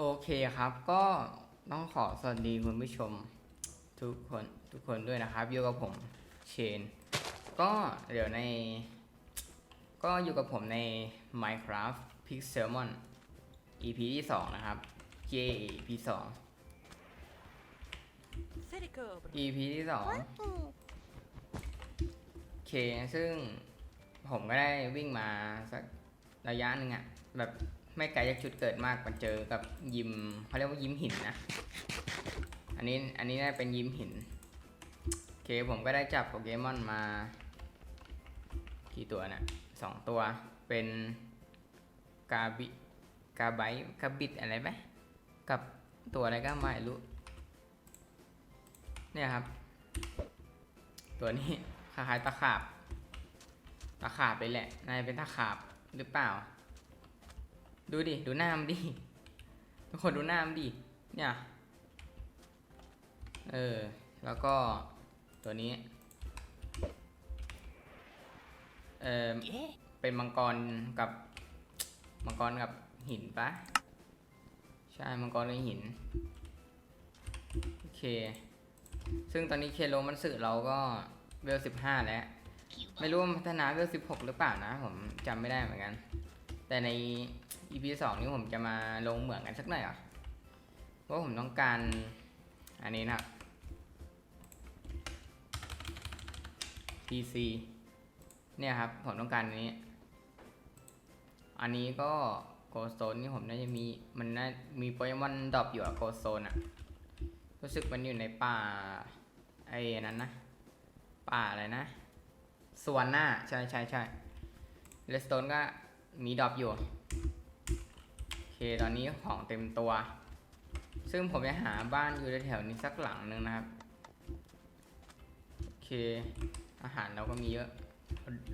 โอเคครับ ก็ต้องขอสวัสดีคุณผู้ชมทุกคนทุกคนด้วยนะครับอยู่กับผมเชน ก็เดี๋ยวใน ก็อยู่กับผมใน Minecraft Pixelmon EP ที่ 2 นะครับ J EP 2 EP ที่ 2 โอเค ซึ่งผมก็ได้วิ่งมาสักระยะหนึ่งอะแบบ ไม่ไกลจากจุดเกิดมากมาเจอกับยิมเขาเรียกว่ายิมหินนะ อันนี้อันนี้น่าเป็นยิมหิน โอเคผมก็ได้จับโปเกมอนมา กี่ตัวนะสองตัวเป็นกาบิกาไบกาบิดอะไรไหมกับตัวอะไรก็ไม่รู้ เนี่ยครับ ตัวนี้คล้ายๆตะขาบ ตะขาบเลยแหละนายเป็นตะขาบหรือเปล่า ดูดิ ดูหน้ามันดิ ทุกคนดูหน้ามันดิ เนี่ย เออ แล้วก็ตัวนี้ เออเป็นมังกรกับ มังกรกับหินปะใช่ มังกรกับหิน โอเค ซึ่งตอนนี้เคโลมันสึเราก็เวลสิบห้าแล้ว ไม่รู้ว่าพัฒนาเวลสิบหกหรือเปล่านะ ผมจำไม่ได้เหมือนกัน แต่ใน EP สองนี้ผมจะมาลงเหมืองกันสักหน่อยอะเพราะผมต้องการอันนี้นะครับ PC เนี่ยครับ ผมต้องการอันนี้ อันนี้ก็โกโซนนี่ผมน่าจะมีมันน่ามีโปเกมอนดรอปอยู่อะโกโซนอะรู้สึกมันอยู่ในป่าไอ้นั้นนะป่าอะไรนะสวนหน้าใช่ใช่ใช่เลสโตนก็ มีดรอปอยู่ โอเคตอนนี้ของเต็มตัว ซึ่งผมจะหาบ้านอยู่แถวๆนี้สักหลังหนึ่งนะครับ โอเค อาหารเราก็มีเยอะ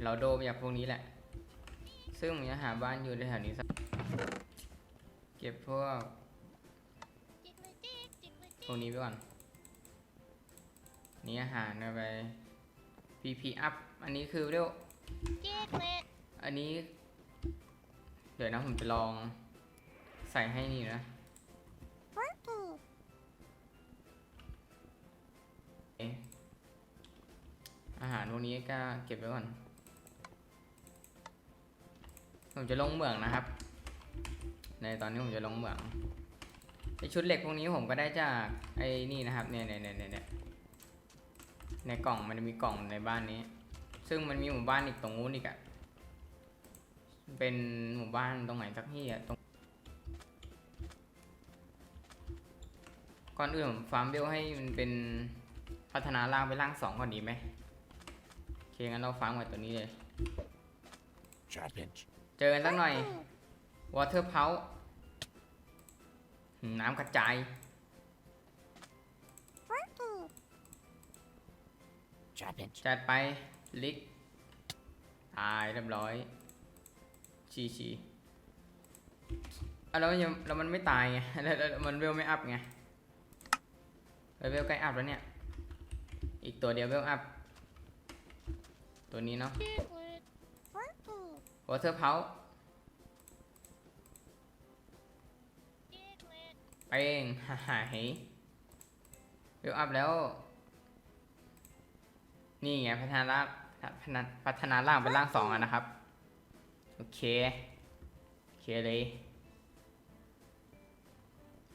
เราโดมาจากพวกนี้แหละ ซึ่งผมจะหาบ้านอยู่แถวๆนี้สัก เก็บพวกพวกนี้ไปก่อน นี่อาหารเอาไป PP up อันนี้คือเรียกอันนี้ เดี๋ยวนะผมจะลองใส่ให้นี่นะเอ๊ะอาหารพวกนี้ก็เก็บไว้ก่อน ผมจะลงเหมืองนะครับ ในตอนนี้ผมจะลงเหมืองไอชุดเหล็กพวกนี้ผมก็ได้จากไอ้นี่นะครับเนี่ยเนี่ยเนี่ยเนี่ยในกล่องมันมีกล่องในบ้านนี้ ซึ่งมันมีหมู่บ้านอีกตรงนู้นอีกอะ เป็นหมู่บ้านตรงไหนสักที่อะตรงก่อนอื่นผมฟาร์มเบลให้มันเป็นพัฒนาล่างไปล่างสองก่อนดีไหมโอเคงั้นเราฟาร์มกับตัวนี้เลย Challenge. เจอกันสักหน่อย Water p o u น้ำกระจาย Challenge. จัดไปลิกตายเรียบร้อย ชีชีอะแล้วมันยังแล้วมันไม่ตายไงแล้วแล้วมันเวลไม่อัพไงเฮ้ยเวลใกล้อัพแล้วเนี่ย อีกตัวเดียวเวลอัพ ตัวนี้เนาะ Water p o u ไปเองฮ่าฮ่าเฮ้ยเวลอัพแล้ว นี่ไงพัฒนาล่างพัฒนาพัฒนาล่างเป็นล่างสองอะนะครับ อเค โอเคเลย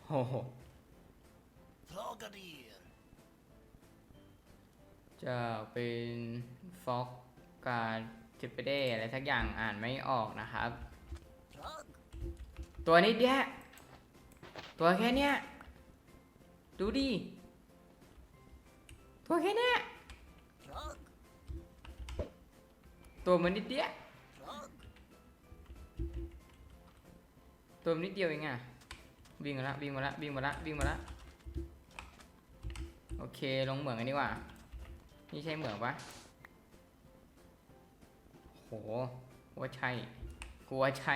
โอ้โห Frogadier. จะเป็นฟอกกาจิปเปเดอะไรสักอย่างอ่านไม่ออกนะครับ Frog. ตัวนี้เดียวตัวแค่เนี้ยดูดิตัวแค่เนี้ย Frog. ตัวมันนิดเดียว ตัวมันนิดเดียวเองอะวิ่งมาละวิ่งมาละวิ่งมาละวิ่งมาละโอเคลงเหมืองกันดีกว่า นี่ใช่เหมืองปะโหว่าใช่กลัวใช่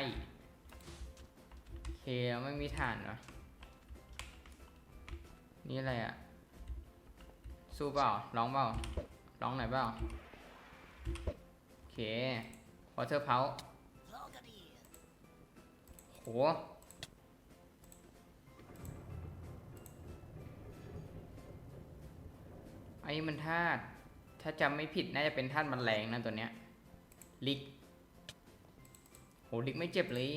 โอเคไม่มีฐานเหรอนี่อะไรอะสู้เปล่าร้องเปล่าร้องไหนเปล่าโอเควอเตอร์เพา โหไอ้มันธาตุถ้าจำไม่ผิดน่าจะเป็นธาตุมันแรงนะตัวเนี้ย ลิก โห ลิกไม่เจ็บเลย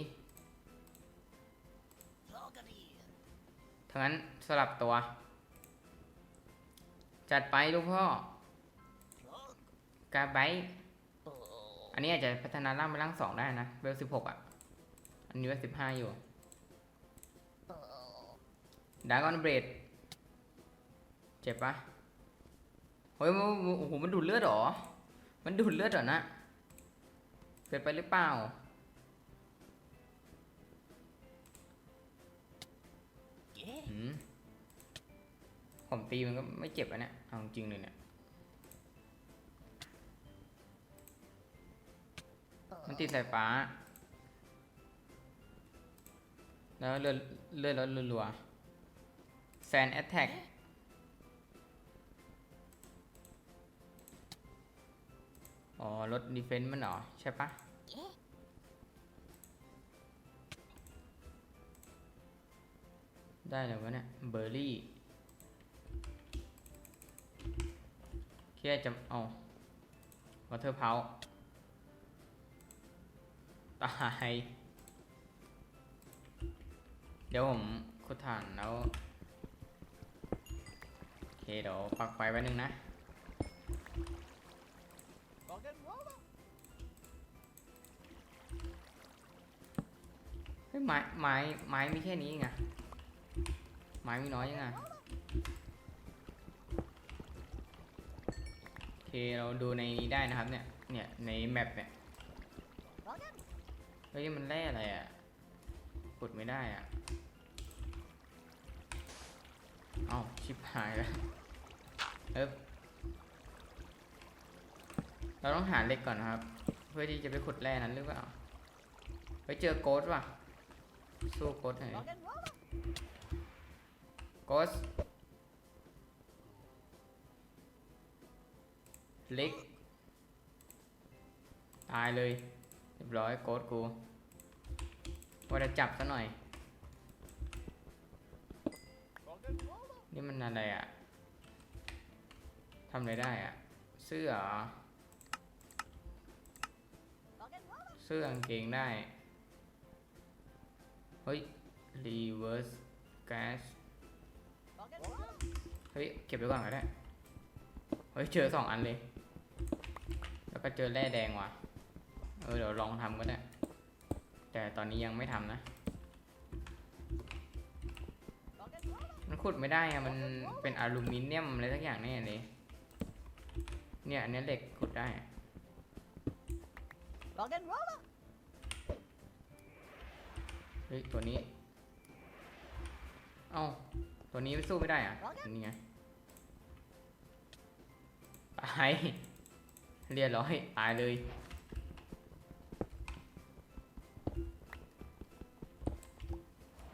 ทั้งนั้นสลับตัว จัดไปลูกพ่อกาไบอันนี้อาจจะพัฒนาร่างไปร่างสองได้นะเบลสิบหกอะ อันนี้เวลสิบห้าอยู่ Oh. ดากอนเบรดเจ็บปะเฮ้ยมันโอ้โหมันดูดเลือดเหรอ มันดูดเลือดเหรอนะเกิดไปหรือเปล่า Yeah. หืมผมตีมันก็ไม่เจ็บอะเนี่ยเอาจริงเลยเนี่ย มันติดสายฟ้า แล้วเลือดเลือดแล้วรัวๆแซนแอตแทกอ๋อลดดีเฟนซ์มันเหรอ ใช่ปะได้เลยวะเนี่ยเบอร์รี่แค่จะเอาวอเทอร์เพาตาย ดี๋ยวผมขุดถ่านแล้วโอเคเดี๋ยวปักไฟไว้นึงนะเฮ้ยไม้ไม้ไม้มีแค่นี้ไงไม้มีน้อยยังไงโอเคเราดูในนี้ได้นะครับเนี่ยเนี่ยในแมปเนี่ยเฮ้ยมันแร่อะไรอะขุดไม่ได้อะ เอาชิบหายแล้วเอ๊บเราต้องหาเหล็กก่อนนะครับ เพื่อที่จะไปขุดแร่นั้นหรือเปล่าไปเจอโกดว่ะ สู้โกดหน่อยโกสเล็ก ตายเลย เรียบร้อยโกดกูว่าจะจับซะหน่อย นี่มันอะไรอะ่ะทำอะไรได้อะ่ะ เสื้อเหรอเสื้อกางเกงได้ เฮ้ย reverse gas เฮ้ย เก็บไว้ก่อนก็ได้ เฮ้ย เจอสองอันเลย แล้วก็เจอแร่แดงว่ะ เออ เดี๋ยวลองทำก็ได้ แต่ตอนนี้ยังไม่ทำนะ ขุดไม่ได้อะมันเป็นอลูมิเนียมอะไรสักอย่างแน่เลยเนี่ยอันนี้เหล็กขุดได้ Rock and roller. เฮ้ยตัวนี้ เอ้าตัวนี้สู้ไม่ได้อะนี่ไงตายเรียบร้อยตายเลย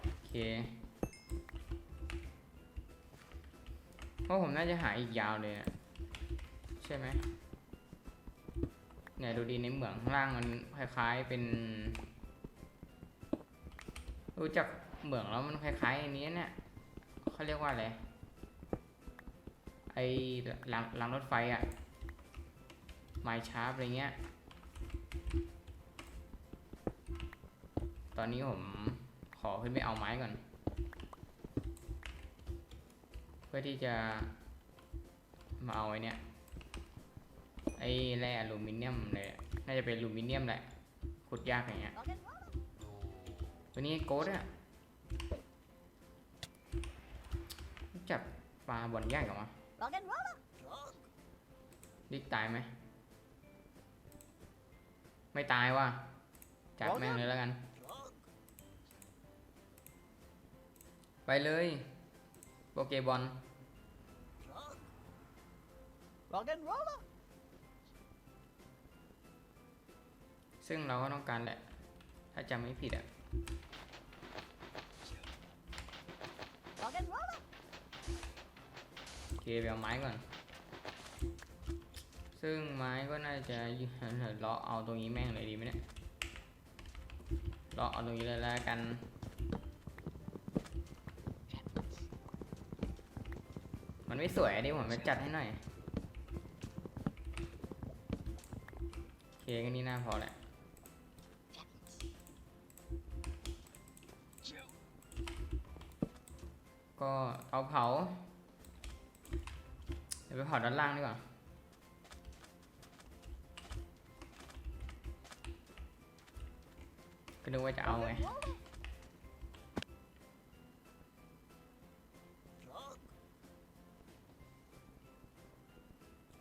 โอเค ราะผมน่าจะหาอีกยาวเลยอะใช่ไหมเนี่ยดูดีในเหมืองข้างล่างมันคล้ายๆเป็น รู้จักเหมืองแล้วมันคล้ายๆอันนี้เนี่ยเขาเรียกว่าอะไรไอ้รางรางรถไฟอะไม้ชาร์ปอะไรเงี้ย ตอนนี้ผมขอขึ้นไปเอาไม้ก่อน เพื่อที่จะมาเอาไอ้เนี่ยไอ้แร่อลูมิเนียมเลยน่าจะเป็นอลูมิเนียมแหละขุดยากอย่างเงี้ย Rock and roller. ตัวนี้โกดอะจับปลาบอลยากกับวะ Rock and roller. Plug. ดิกตายไหมไม่ตายว่ะจับแม่งเลยแล้วกัน ไปเลย เกบอล Plug. Rock and roller. ซึ่งเราก็ต้องการแหละ ถ้าจำไม่ผิดอะ Rock and roller. โอเคไปเอาไม้ก่อน ซึ่งไม้ก็น่าจะยืนเลาะเอาตรงนี้แม่งเลยดีไหมเนี่ยเลาะเอาตรงนี้เลยแล้วกัน มันไม่สวยอันนี้ผมจะจัดให้หน่อยเคงั้นนี่น่าพอแหละก็เอาเผา เดี๋ยวไปเผาด้านล่างดีกว่าก็นึกว่าจะเอาไง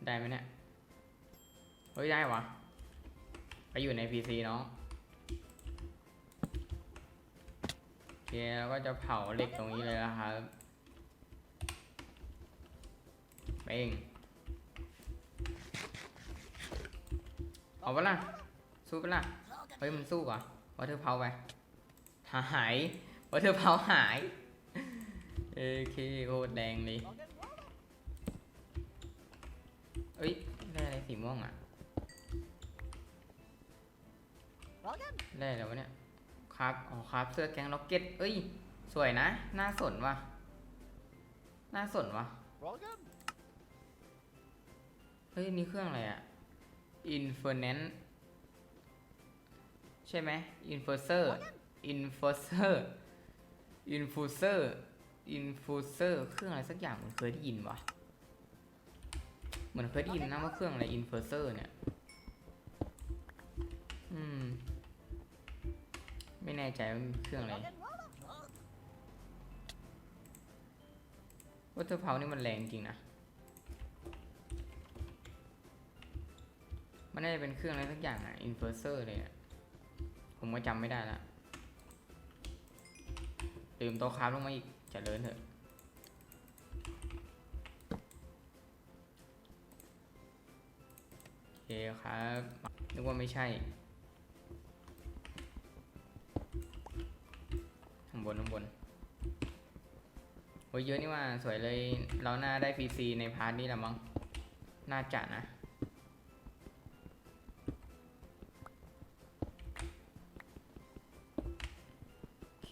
ได้ไหมเนี่ย เฮ้ย ได้วะไปอยู่ใน PC เนาะโอเคแล้วก็จะเผาเหล็กตรงนี้เลยนะครับเป้งเอาปะล่ะ สู้ปะล่ะ เฮ้ย มันสู้ก่ะว่าเธอเผาไป หายว่าเธอเผาหายเอเคโคตรแดงเลย เอ้ยได้อะไรสีม่วงอะ Rock and ได้แล้ววะเนี่ยครับอ๋อครับเสื้อแก๊งล็อกเก็ตเอ้ย สวยนะ น่าสนว่ะ น่าสนว่ะ rock and เฮ้ยนี่เครื่องอะไรอะ Infernant ใช่ไหม Infuser Infuser Infuser Infuser เครื่องอะไรสักอย่างเหมันเคยได้ยินวะ เหมือนเคยได้ยินนะว่าเครื่องอะไร Infuser เซอร์เนี่ย อืม ไม่แน่ใจว่าเครื่องอะไรวัตถุเผานี่มันแรงจริงนะ มันน่าจะเป็นเครื่องอะไรสักอย่างอะอินเฟอร์เซอร์เลยอะผมก็จำไม่ได้ละลืมโต๊ะคราฟลงมาอีกเจะเลินเถอะ คครับนึกว่าไม่ใช่ ข้างบนข้างบนโอ้ยเยอะนี่ว่าสวยเลย เราหน่าได้ PC ในพาร์ทนี้แหละมั้ง น่าจะนะโอเค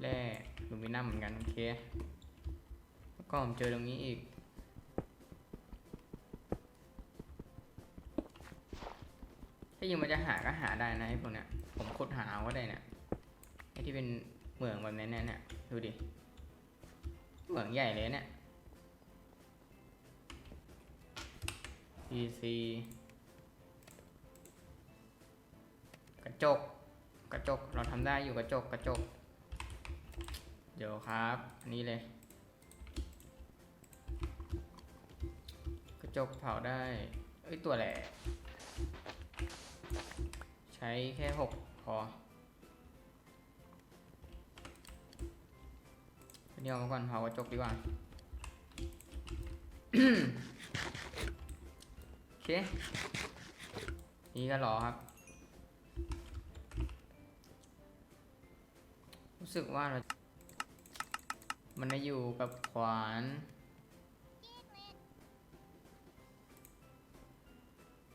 แร่ลูมินัมเหมือนกัน โอเค แล้วก็ผมเจอตรงนี้อีก ถ้ายิงมันจะหาก็หาได้นะไอ้พวกเนี้ย ผมขุดหาเอาก็ได้เนี่ยไอ้ที่เป็นเหมืองแบบนั้เนี่ยเนี่ยดูดิ เหมืองใหญ่เลยเนี่ย PC กระจก กระจก เราทำได้อยู่กระจก กระจก เดี๋ยวครับ อันนี้เลย กระจกเผาได้ เอ้ย ตัวแหละ ใช้แค่หกพอเดี๋ยวมาก่อนเผากระจกดีกว่าโอเค นี่ก็รอครับ รู้สึกว่าเรามันจะอยู่กับขวาน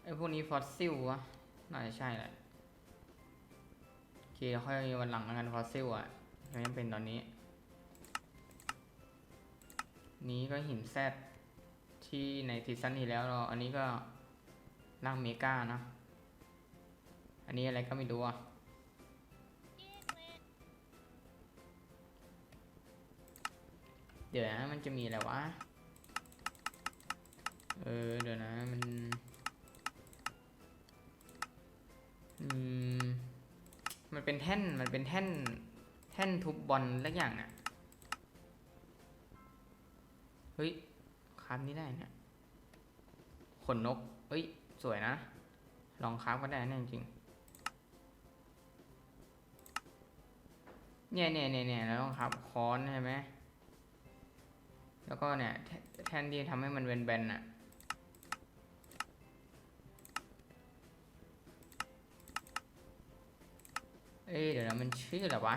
ไอ้พวกนี้ฟอสซิลวะ น่าจะใช่แหละโอเคค่อยวันหลังแล้วกันฟอสซิลอะไม่เป็นตอนนี้ นี้ก็หินแซดที่ในซีซั่นที่แล้วเรา อันนี้ก็ร่างเมกานะ อันนี้อะไรก็ไม่รู้อะเดี๋ยวนะมันจะมีอะไรวะ เออ เดี๋ยวนะ มัน อืม มันเป็นแท่น มันเป็นแท่น แท่นทุบบอลสักอย่างน่ะ เฮ้ยคราฟนี้ได้เนี่ยขนนก เฮ้ย สวยนะ ลองคราฟก็ได้นะจริงเนี่ยเนี่ยเนี่ยเนี่ยเราต้องคราฟค้อนใช่ไหม แล้วก็เนี่ย แทแทนที่ทำให้มันเป็นแบนๆน่ะ เอ้ยเดี๋ยวนะมันชื่ออะไรวะ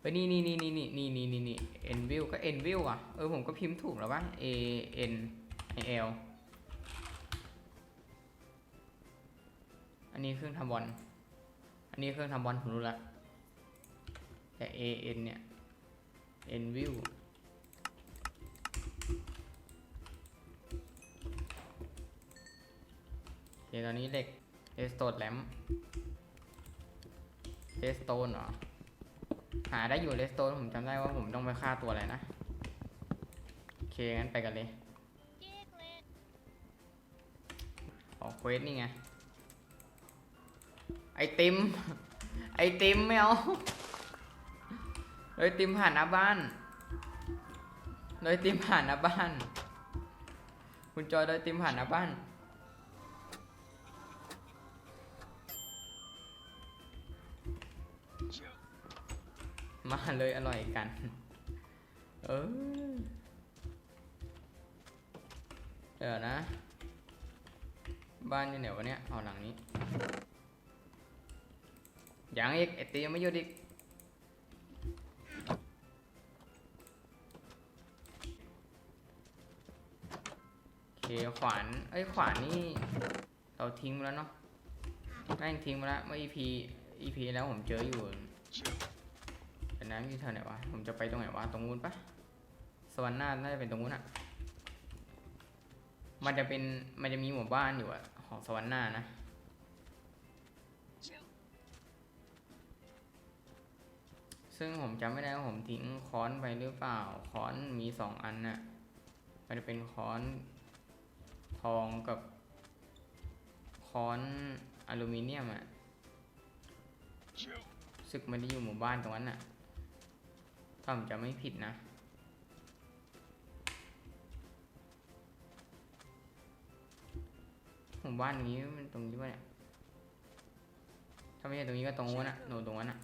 เฮ้ยนี่นี่นี่นี่นี่นี่นี่นี่นี่เอ็นวิวก็เอ็นวิวอะเออผมก็พิมพ์ถูกแล้ววะ A N I L อันนี้เครื่องทำบอลอันนี้เครื่องทำบอลผมรู้ละแต่ A N เนี่ย N view เคตอนนี้เหล็กเอสโตนแลม เอสโตนเหรอ หาได้อยู่เลสโตนผมจำได้ว่าผมต้องไปฆ่าตัวอะไรนะ โอเค งั้นไปกันเลยออกเควสนี่ไง ไอติม ไอติมไม่เอาเลยติมผ่านหน้าบ้านเลยติมผ่านหน้าบ้าน คุณจอยเลยติมผ่านหน้าบ้าน มาเลยอร่อยกัน เออเดี๋ยวนะ บ้านอยู่ไหนวะเนี่ยเอาหลังนี้ยังอีกไอตียังไม่หยุดอีกโอเคขวานเอ้ยขวานนี่เราทิ้งไปแล้วเนาะแม่งทิ้งไปแล้วเมื่อ EP EP แล้วผมเจออยู่ นน้ำอยู่แถวไหนวะ ผมจะไปตรงไหนวะ ตรงนู้นปะสวรรค์หน้าน่าจะเป็นตรงนู้นอะมันจะเป็น มันจะมีหมู่บ้านอยู่อะของสวรรค์น้านะซึ่งผมจำไม่ได้ว่าผมทิ้งค้อนไปหรือเปล่า ค้อนมีสองอันน่ะ มันจะเป็นค้อนทองกับค้อนอลูมิเนียมอะรู้สึกมันได้อยู่หมู่บ้านตรงนั้นน่ะ ถ้าผมจำไม่ผิดนะหมู่บ้านนี้มันตรงนี้ปะเนี่ย ถ้าไม่ใช่ตรงนี้ก็ตรงนู้นน่ะโน่นตรงนั้นน่ะ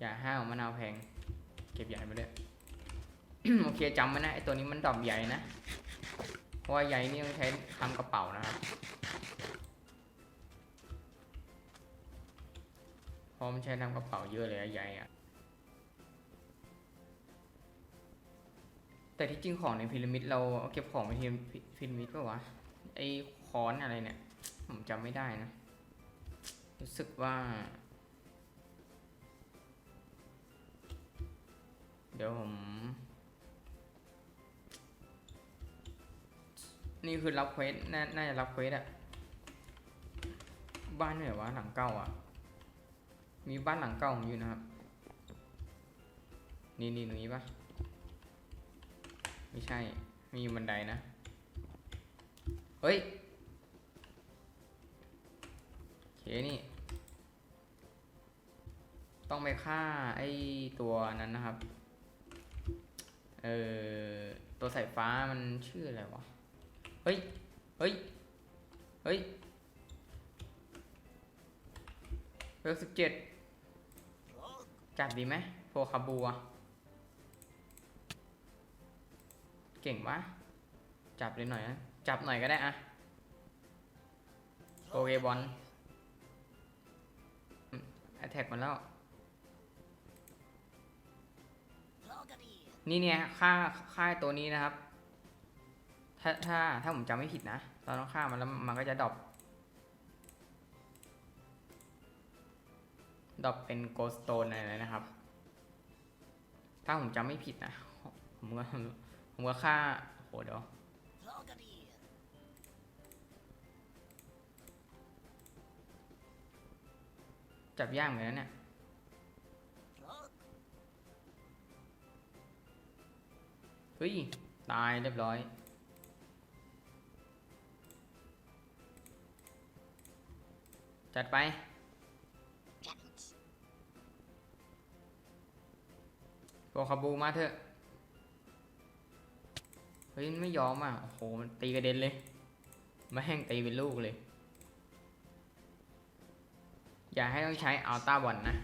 อย่าห้าวมะนาวแพง เก็บใหญ่ไปเลยโอเคจำไว้นะไอตัวนี้มันดอกใหญ่นะ เพราะว่าใหญ่นี่ต้องใช้ทำกระเป๋านะครับ เพราะมันใช้ทำกระเป๋าเยอะเลยอะใหญ่อะแต่ที่จริงของในพีระมิดเราเก็บของไปที่พีระมิดปะวะ ไอค้อนอะไรเนี่ย ผมจำไม่ได้นะ รู้สึกว่า เดี๋ยวผม นี่คือรับเควส น่น่าจะรับเควสอะบ้านไหนวะหลังเก่าอะ มีบ้านหลังเก่าผมอยู่นะครับ นี่นี่ตรงนี้ปะไม่ใช่ มีบันไดนะ เฮ้ยโอเคนี่ ต้องไปฆ่าไอ้ตัวนั้นนะครับ เออตัวสายฟ้ามันชื่ออะไรวะ เฮ้ย เฮ้ย เฮ้ยเวลสิบเจ็ด จัดดีไหมโฟคาบูอะเก่งปะจับเลยหน่อยนะ จับหน่อยก็ได้อะโอเคบอลแอทแทกมันแล้ว นี่เนี่ยค่าค่าตัวนี้นะครับ ถ้าถ้าถ้าผมจำไม่ผิดนะ เราต้องฆ่ามันแล้วมันก็จะดรอป ดรอปเป็นโกสโตนอะไรนะครับ ถ้าผมจำไม่ผิดนะ ผมก็ผมก็ฆ่าโหเดี๋ยวจับย่างเหมือนกันเนี่ยเฮ้ย ตายเรียบร้อย จัดไป โปรคาบูมาเถอะ เฮ้ยไม่ยอมอะ โอ้โห มันตีกระเด็นเลยม่แห้งตีเป็นลูกเลย อย่าให้ต้องใช้อัลต้าบอลนะ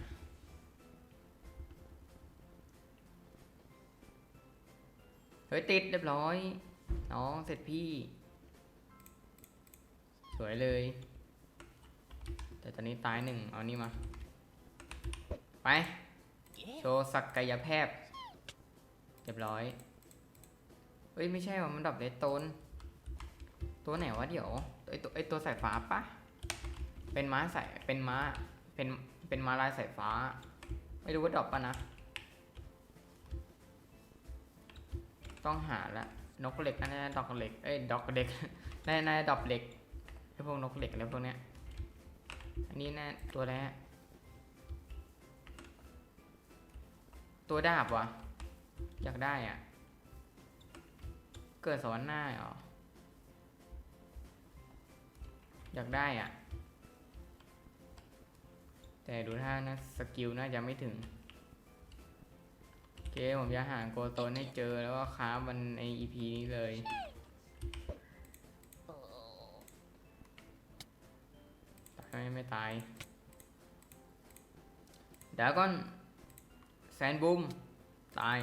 เฮ้ย ติดเรียบร้อย น้องเสร็จพี่ สวยเลย แต่ตอนนี้ตายหนึ่ง เอานี่มา ไป โชว์ศักยภาพ เรียบร้อย เฮ้ย ไม่ใช่ว่ามันดับเลสโตน ตัวไหนวะเดี๋ยวไอตัวไอตัวสายฟ้าปะเป็นม้าสายเป็นม้า เป็นเป็นม้าลายสายฟ้า ไม่รู้ว่าดรอปปะนะ ต้องหาละนกเหล็กน่าจะดอกเหล็กเอ้ยดอกเหล็กน่าน่าจะดอกเหล็กไอพวกนกเหล็กอะไรพวกเนี้ยอันนี้น่าตัวอะไรฮะตัวดาบวะ อยากได้อะ เกิดสวรรค์หน้าเหรอ อยากได้อะ แต่ดูท่านะสกิลน่าจะไม่ถึงโอเคผมจะหาโกโตนให้เจอแล้วก็ค้ามันใน EP นี้เลยตายไม่ไม่ตายดากอนแซนบูม ตาย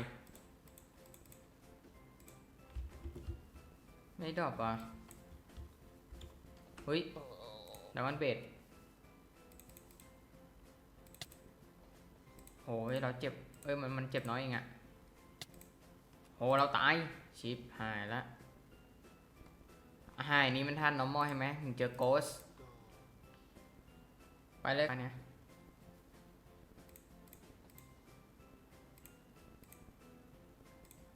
ไม่ดรอปอะเฮ้ยดากอนเบดโหเราเจ็บ เอ้ยมันมันเจ็บน้อยเองอะโหเราตาย ชิปหายละหายนี้มันท่าน normal ใช่ไหมถึงเจอ ghost ไปเลยอันเนี้ย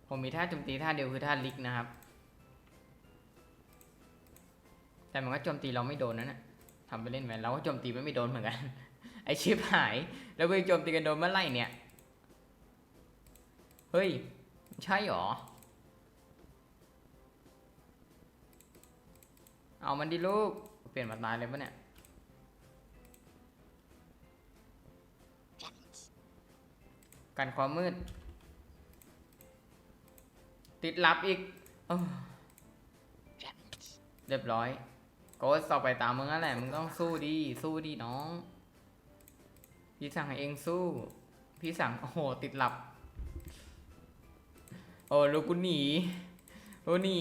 ผมมีท่าโจมตีท่าเดียวคือท่าลิกนะครับ แต่มันก็โจมตีเราไม่โดนนั่นแหะทำไปเล่นไปเราก็โจมตีไม่โดนเหมือนกัน ไอชิปหาย แล้วไปโจมตีกันโดนเมื่อไหร่เนี่ย เฮ้ย ใช่หรอ เอามันดิลูก เปลี่ยนมาตายเลยปะเนี่ยกันความมืด ติดลับอีกเอ้อเรียบร้อย โกสต่อไปตามมึงนั่นแหละ มึงต้องสู้ดี สู้ดีน้อง พี่สั่งให้เองสู้ พี่สั่ง โอ้โห ติดหลับ โอ้ลูกกูหนีโอ้หนี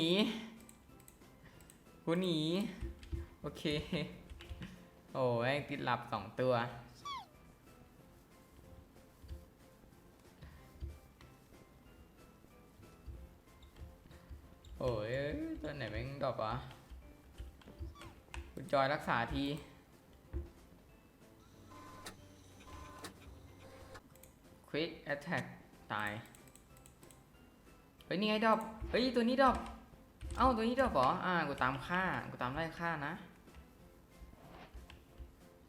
กูหนี โอเค โอ้แม่งติดหลับสองตัว โอ้ยตัวไหนแม่งดรอปวะ คุณจอยรักษาที Quick Attack ตาย เฮ้ย นี่ไงดอปเฮ้ย ตัวนี้ดอปเอ้า ตัวนี้ดอปเหรอ อ่า กูตามฆ่า กูตามไล่ฆ่านะ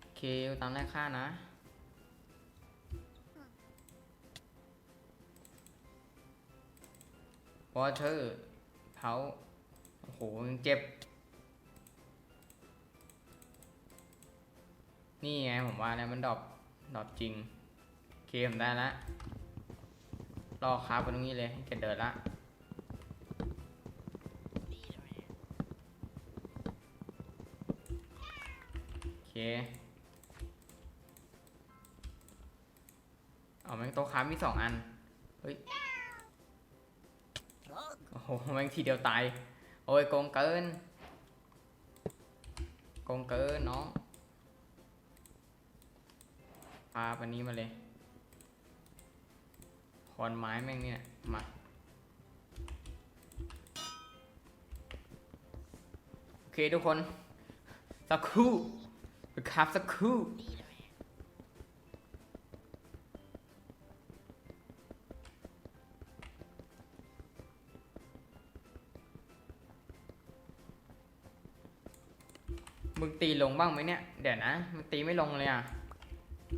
โอเค กูตามไล่ฆ่านะวอเ e อร์เผาโอ้โหยังเจ็บ นี่ไงผมว่าแล้วมันดรอปดรอปจริงเคผมได้ละรอคาบไปตรงนี้เลยให้แกเดินละโอเคเอาแม่งโต๊ะค้ามีสองอัน เฮ้ย โอ้โห แม่งทีเดียวตาย โอ้ยโกงเกินโกงเกินน้อง พาปันนี้มาเลยคอนไม้แม่งเนี่ย มา โอเคทุกคน สักครู่ไปครับสักครู่มึงตีลงบ้างไหมเนี่ย เดี๋ยวนะ มันตีไม่ลงเลยอะ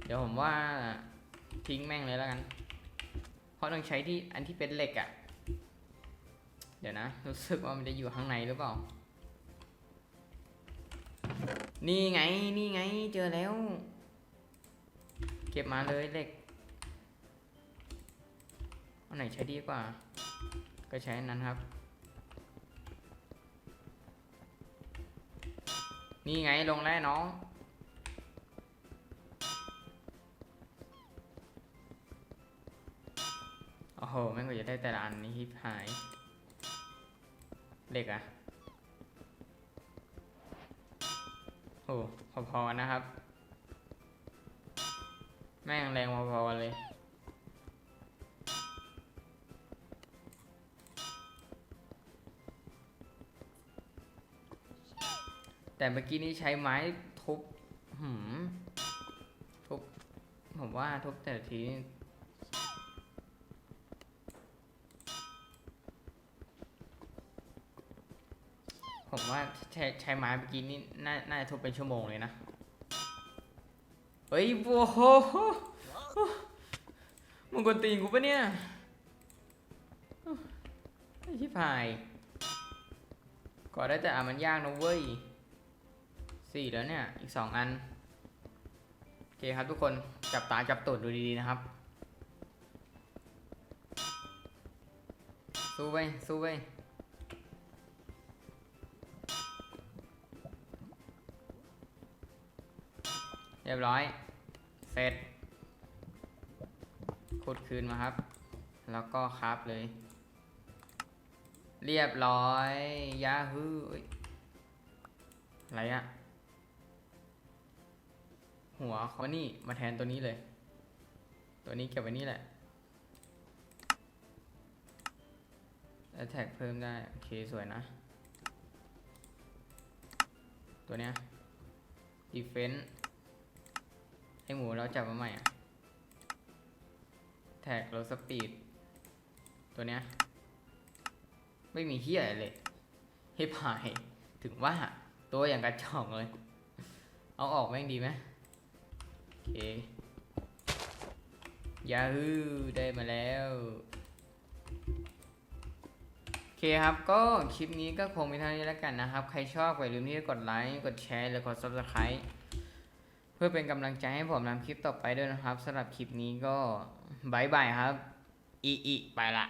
เดี๋ยวผมว่าทิ้งแม่งเลยแล้วกัน เพราะต้องใช้ที่อันที่เป็นเหล็กอะ เดี๋ยวนะ รู้สึกว่ามันจะอยู่ข้างในหรือเปล่า นี่ไง นี่ไง เจอแล้ว เก็บมาเลยเหล็ก อันไหนใช้ดีกว่า ก็ใช้อันนั้นครับ นี่ไงลงแล้วน้อง แม่งก็จะได้แต่ละอันนี้ฮิปหายเหล็กอะโอ้พอๆนะครับ แม่งแรงพอๆเลยแต่เมื่อกี้นี้ใช้ไม้ทุบ หืม ทุบ ผมว่าทุบแต่ละที ผมว่าใช้ใช้ไม้เมื่อกี้นี่น่าน่าจะทุบเป็นชั่วโมงเลยนะ เฮ้ยโอ้โหมึงกวนตีนกูปะเนี่ยไอ้ชิบหายก่อได้แต่อะมันยากนะเว้ยสี่แล้วเนี่ย อีกสองอัน โอเคครับทุกคนจับตาจับตูดดูดีๆนะครับ สู้ไปสู้ไป เรียบร้อย เสร็จ ขุดคืนมาครับ แล้วก็คราฟเลย เรียบร้อยยาฮูเอ้ยอะไรอะหัวเขานี่มาแทนตัวนี้เลย ตัวนี้เก็บไว้นี่แหละแท็กเพิ่มได้ โอเค สวยนะ ตัวเนี้ย defense ให้หมูเราจับมาใหม่อะแท็กลดสปีด ตัวเนี้ย ไม่มีเฮียอะไรเลยให้พายถึงว่าตัวอย่างกระจอกเลย เอาออกแม่งดีไหมโอเคยาฮูได้มาแล้วโอเคครับก็คลิปนี้ก็คงมีเท่านี้แล้วกันนะครับ ใครชอบอย่าลืมที่จะกดไลค์ กดแชร์หรือกด subscribe เพื่อเป็นกำลังใจให้ผมทำคลิปต่อไปด้วยนะครับสำหรับคลิปนี้ก็บายบายครับ อีอีไปละ